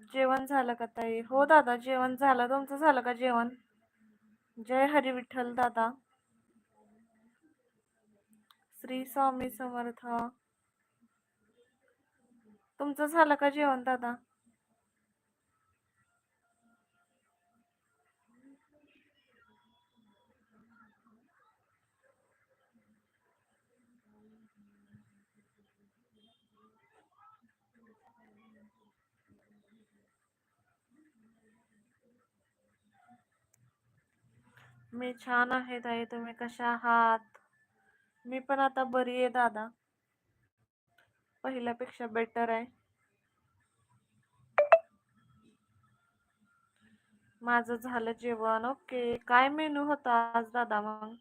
जेवण झालं का ताई? हो दादा जेवण झालं. तुमचं झालं का जेवण? जय हरी विठ्ठल दादा. श्री स्वामी समर्थ. तुमचं झालं का जेवण दादा? मी छान आहे ताई तुम्ही कशा आहात? मी पण आता बरी आहे दादा. पहिल्यापेक्षा बेटर आहे. माझं झालं जेवण ओके. काय मेनू होता आज दादा मग?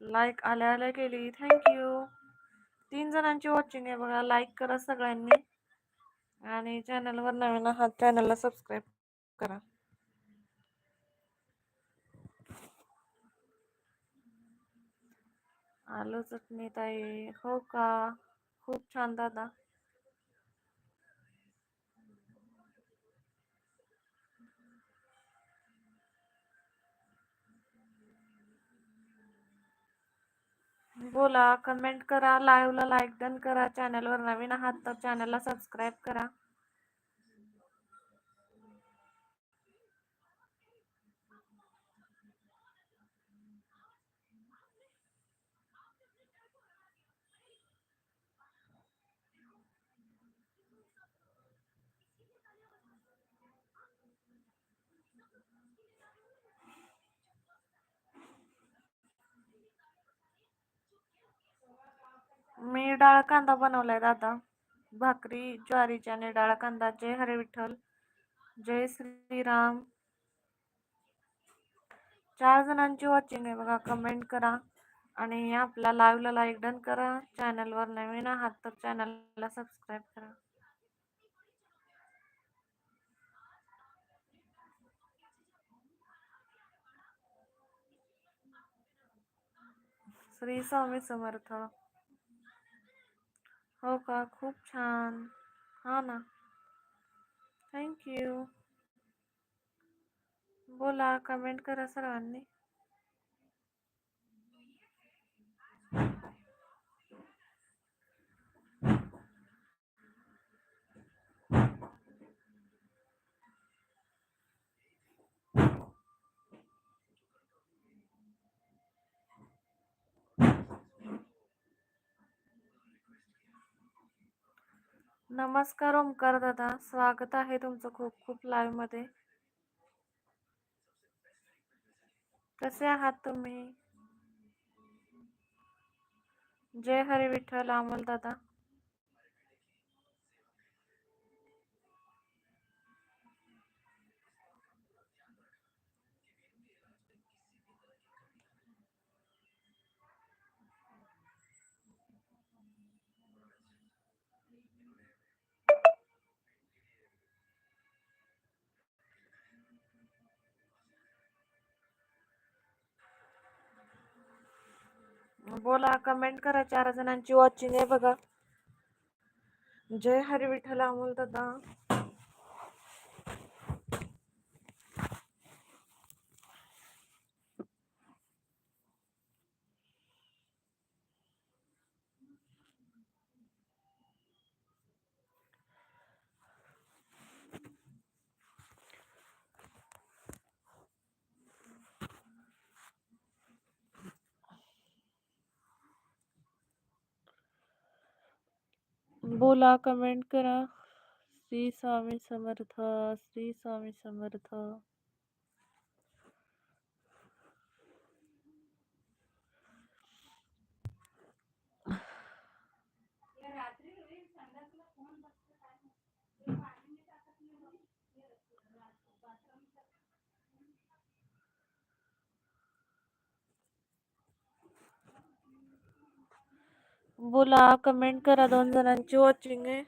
लाईक आल्या आल्या केली थँक्यू तीन जणांची वॉचिंग आहे बघा. लाईक करा सगळ्यांनी. आणि चॅनलवर नवीन आहात चॅनलला सबस्क्राईब करा. आलो चटणी ताई हो का? खूप छान दादा. बोला कमेंट करा लाईव्हला लाईक डन करा चॅनलवर नवीन आहात तर चॅनलला सबस्क्राईब करा. मी डाळ कांदा बनवलाय दादा. भाकरी ज्वारीची आणि डाळ कांदा. जय हरे विठ्ठल. जय श्रीराम. चार जणांची वॉचिंग आहे बघा. कमेंट करा. आणि आपल्या लाईव्हला लाईक डन करा. चॅनलवर नवीन आहात तर चॅनलला सबस्क्राईब करा. श्री स्वामी समर्थ. हो का? खूप छान. हा ना. थँक्यू बोला कमेंट करा सर्वांनी नमस्कार ओमकार दादा. स्वागत आहे तुमचं खूप खूप लाईव्हमध्ये. कसे आहात तुम्ही? जय हरी विठ्ठल अमोल दादा. बोला कमेंट करा चार जणांची वॉचिंग आहे बघा. जय हरी विठ्ठल अमोल दादा. बोला कमेंट करा. श्री स्वामी समर्थ श्री स्वामी समर्थ. बोला कमेंट करा दोन जणांची वॉचिंग आहे.